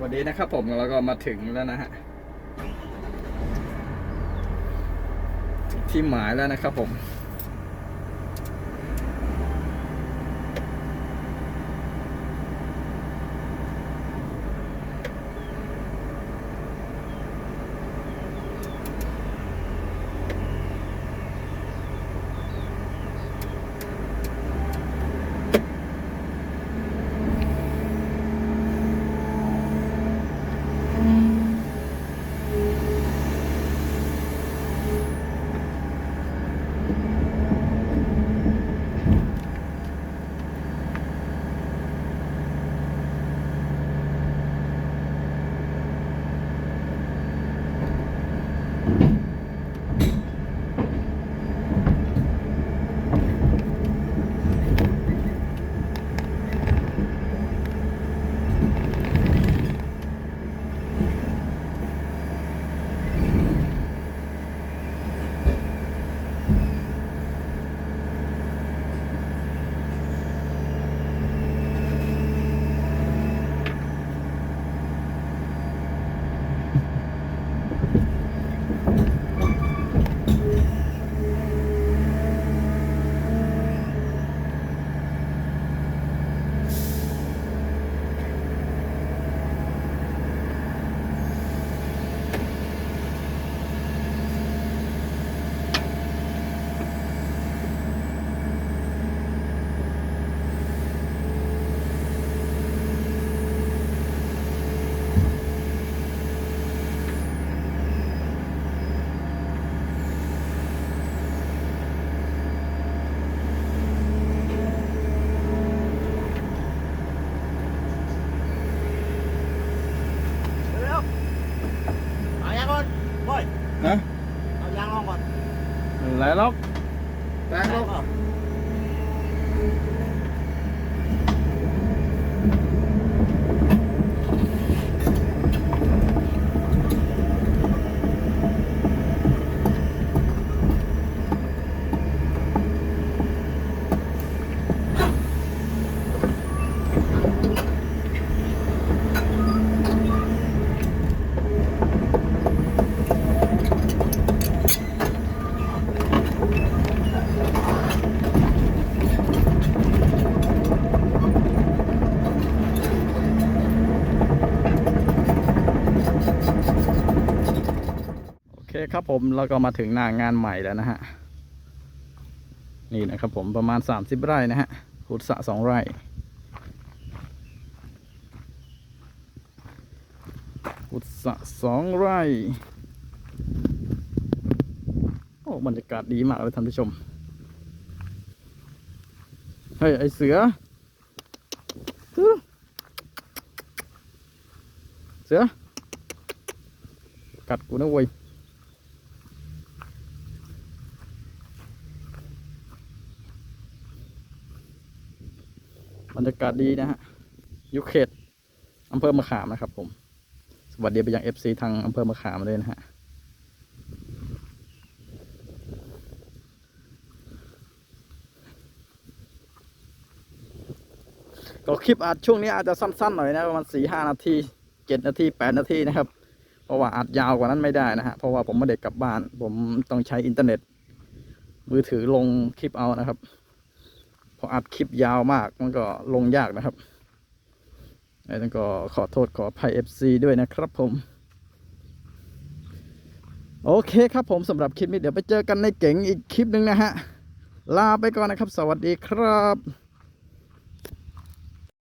วันนี้นะครับผมเราก็มาถึงแล้วนะฮะที่หมายแล้วนะครับผม ไรหรอกแตงหรอกเโอเคครับผมเราก็มาถึงหน้างานใหม่แล้วนะฮะ นี่นะครับผมประมาณ 30 ไร่นะฮะขุดสะสองไร่ขุดสะสองไร่ โอ้บรรยากาศดีมากเลยท่านผู้ชม เฮ้ย ไอซือเสือ เสือ กัดกูนะเว้ยบรรยากาศดีนะฮะยุคเขตอำเภอมะขามนะครับ ผม สวัสดีไปยังเอฟซีทางอำเภอมะขามเลยนะฮะก็คลิปอาจช่วงนี้อาจจะสั้นๆหน่อยนะประมาณสี่ห้านาทีเจ็ดนาทีแปดนาทีนะครับ เพราะว่าอาจยาวกว่านั้นไม่ได้นะฮะเพราะว่าผมไม่ได้กลับบ้าน ผมต้องใช้อินเทอร์เน็ต มือถือลงคลิปเอานะครับพออัดคลิปยาวมากมันก็ลงยากนะครับแล้วก็ขอโทษขออภัย FC ด้วยนะครับผม โอเคครับผมสำหรับคลิปนี้เดี๋ยวไปเจอกันในเก๋งอีกคลิปหนึ่งนะฮะ ลาไปก่อนนะครับ สวัสดีครับ